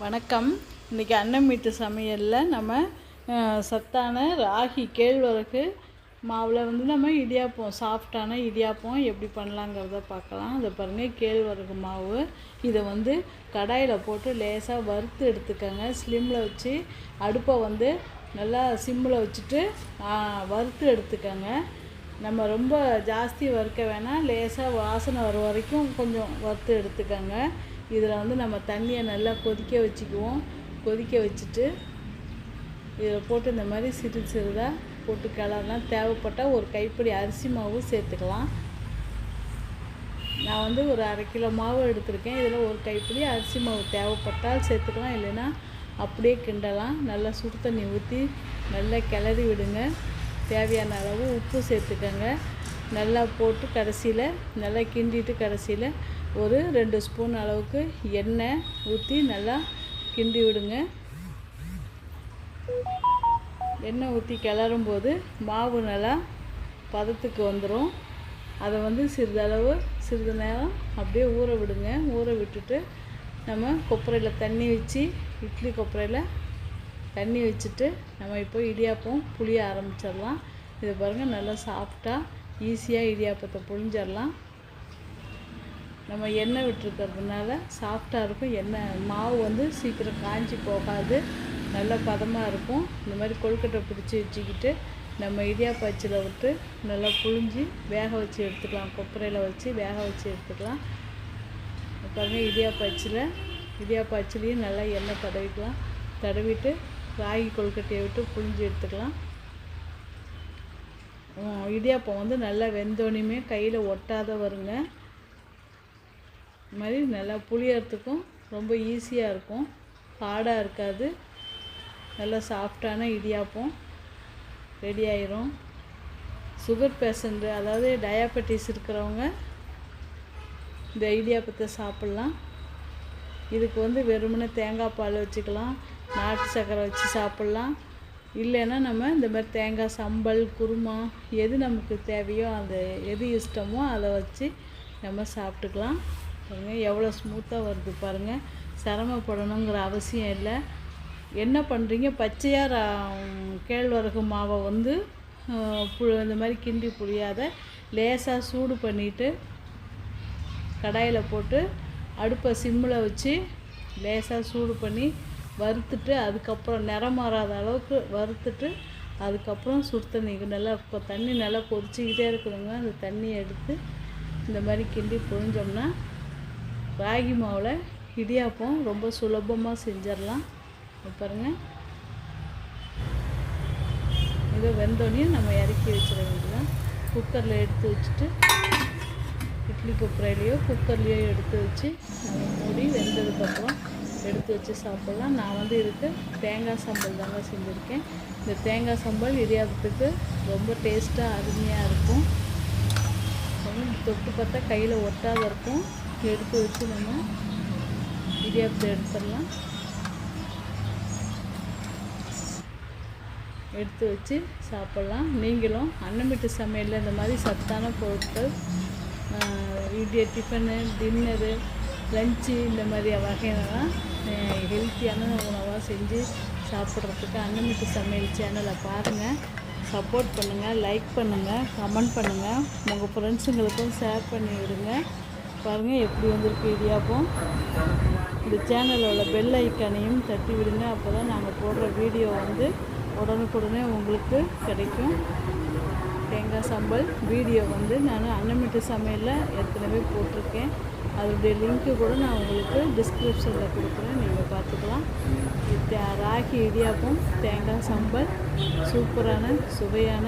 வணக்கம். இன்றைக்கி அன்னம் வீட்டு சமையலில் நம்ம சத்தான ராகி கேழ்வரகு மாவில் வந்து நம்ம இடியாப்பம் சாஃப்டான இடியாப்பம் எப்படி பண்ணலாங்கிறத பார்க்கலாம். அதை பாருங்கள் கேழ்வரகு மாவு. இதை வந்து கடாயில் போட்டு லேசாக வறுத்து எடுத்துக்கோங்க. ஸ்லிம்மில் வச்சு அடுப்பை வந்து நல்லா சிம்மில் வச்சுட்டு வறுத்து எடுத்துக்கோங்க. நம்ம ரொம்ப ஜாஸ்தி வறுக்க வேணாம். லேசாக வாசனை வர வரைக்கும் கொஞ்சம் வறுத்து எடுத்துக்கோங்க. இதில் வந்து நம்ம தண்ணியை நல்லா கொதிக்க வச்சுக்குவோம். கொதிக்க வச்சுட்டு இதில் போட்டு இந்த மாதிரி சிறு சிறுதாக போட்டு கிளறலாம். தேவைப்பட்டால் ஒரு கைப்பிடி அரிசி மாவு சேர்த்துக்கலாம். நான் வந்து ஒரு அரை கிலோ மாவு எடுத்திருக்கேன். இதில் ஒரு கைப்பிடி அரிசி மாவு தேவைப்பட்டால் சேர்த்துக்கலாம். இல்லைன்னா அப்படியே கிண்டலாம். நல்லா சுடு தண்ணி ஊற்றி நல்லா கிளறி விடுங்க. தேவையான அளவு உப்பு சேர்த்துக்கோங்க. நல்லா போட்டு கடைசியில் நல்லா கிண்டிட்டு கடைசியில் ஒரு ரெண்டு ஸ்பூன் அளவுக்கு எண்ணெய் ஊற்றி நல்லா கிண்டி விடுங்க. எண்ணெய் ஊற்றி கிளறும் போது மாவு நல்லா பதத்துக்கு வந்துடும் அதை வந்து சிறிதளவு சிறிது நேரம் அப்படியே ஊற விடுங்க. ஊற விட்டுட்டு நம்ம கொப்பரையில் தண்ணி வச்சு இட்லி கொப்பரையில் தண்ணி வச்சுட்டு நம்ம இப்போ இடியாப்பம் புளிய ஆரம்பிச்சிடலாம். இது பாருங்கள் நல்லா சாஃப்டாக ஈஸியாக இடியாப்பத்தை புழிஞ்சிடலாம். நம்ம எண்ணெய் விட்டுருக்கிறதுனால சாஃப்டாக இருக்கும். எண்ணெய் மாவு வந்து சீக்கிரம் காஞ்சி போகாது. நல்ல பதமாக இருக்கும். இந்த மாதிரி கொழுக்கட்டை பிடிச்சி வச்சுக்கிட்டு நம்ம இடியாப்பாச்சியில் விட்டு நல்லா புழிஞ்சி வேக வச்சு எடுத்துக்கலாம். கொப்பரையில் வச்சு வேக வச்சு எடுத்துக்கலாம். பாருங்க இடியாப்பாச்சியில் இடியாப்பாச்சிலையும் நல்லா எண்ணெய் தடவிக்கலாம் தடவிட்டு ராகி கொழுக்கட்டையை விட்டு புழிஞ்சி எடுத்துக்கலாம். இடியாப்பம் வந்து நல்லா வெந்தோனையுமே கையில் ஒட்டாத வருங்க. இது மாதிரி நல்லா புளியறதுக்கும் ரொம்ப ஈஸியாக இருக்கும். ஹார்டாக இருக்காது. நல்லா சாஃப்டான இடியாப்பம் ரெடி ஆயிரும். சுகர் பேஷண்ட்டு அதாவது டயாபட்டிஸ் இருக்கிறவங்க இந்த இடியாப்பத்தை சாப்பிட்லாம். இதுக்கு வந்து வெறுமனே தேங்காய் பால் வச்சுக்கலாம். நாட்டு சர்க்கரை வச்சு சாப்பிட்லாம். இல்லைன்னா நம்ம இந்த மாதிரி தேங்காய் சம்பல் குருமா எது நமக்கு தேவையோ அந்த எது இஷ்டமோ அதை வச்சு நம்ம சாப்பிட்டுக்கலாம். பாருங்கள் எவ்வளோ ஸ்மூத்தாக வருது பாருங்கள் சிரமப்படணுங்கிற அவசியம் இல்லை. என்ன பண்ணுறீங்க பச்சையாக ரா- கேழ்வரகு மாவை வந்து புழு பு இந்த மாதிரி கிண்டி புளியாத லேசாக சூடு பண்ணிவிட்டு கடாயில் போட்டு அடுப்பை சிம்மில் வச்சு லேசாக சூடு பண்ணி வறுத்துட்டு அதுக்கப்புறம் நிறம் மாறாத அளவுக்கு வறுத்துட்டு அதுக்கப்புறம் சுடு தண்ணி நல்லா இப்போ தண்ணி நல்லா கொதிச்சிக்கிட்டே இருக்கணுங்க அந்த தண்ணியை எடுத்து இந்த மாதிரி கிண்டி புழிஞ்சோம்னா ராகி மாவில் இடியாப்பம் ரொம்ப சுலபமாக செஞ்சிடலாம் பாருங்கள் இதை வெந்தோடனே நம்ம இறக்கி வச்சிட வேண்டியதான் குக்கரில் எடுத்து வச்சுட்டு இட்லி குக்கரையிலையோ குக்கர்லேயோ எடுத்து வச்சு நம்ம மூடி வெந்ததுக்கப்புறம் எடுத்து வச்சு சாப்பிட்லாம். நான் வந்து இதுக்கு தேங்காய் சம்பல் தாங்க செஞ்சுருக்கேன். இந்த தேங்காய் சம்பல் இடியாப்பத்துக்கு ரொம்ப டேஸ்ட்டாக அருமையாக இருக்கும். தொட்டு பார்த்தா கையில் ஒட்டாத இருக்கும். எடுத்து வச்சு நம்ம இடியாப்பத்தை எடுத்துடலாம். எடுத்து வச்சு சாப்பிட்லாம். நீங்களும் அன்னமிட்டு சமையலில் இந்த மாதிரி சத்தான பொருட்கள் இடிய டிஃபனு டின்னரு லஞ்சு இந்த மாதிரி வகையெல்லாம் ஹெல்த்தியான உணவாக செஞ்சு சாப்பிட்றதுக்கு அன்னமிட்டு சமையல் சேனலை பாருங்கள் சப்போர்ட் பண்ணுங்கள் லைக் பண்ணுங்கள் கமெண்ட் பண்ணுங்கள் உங்கள் ஃப்ரெண்ட்ஸுங்களுக்கும் ஷேர் பண்ணி விடுங்க பாருங்கள் எப்படி வந்திருக்கு இடியாப்பம். இந்த சேனலில் உள்ள பெல் ஐக்கானையும் தட்டி விடுங்க. அப்போ தான் நாங்கள் போடுற வீடியோ வந்து உடனுக்குடனே உங்களுக்கு கிடைக்கும். தேங்காய் சம்பல் வீடியோ வந்து நான் அன்னமிட்டு சமையலில் ஏற்கனவே போட்டிருக்கேன். அதோடைய லிங்க்கு கூட நான் உங்களுக்கு டிஸ்கிரிப்ஷனில் கொடுக்குறேன். நீங்கள் பார்த்துக்கலாம். ராகி இடியாப்பம் தேங்காய் சம்பல் சூப்பரான சுவையான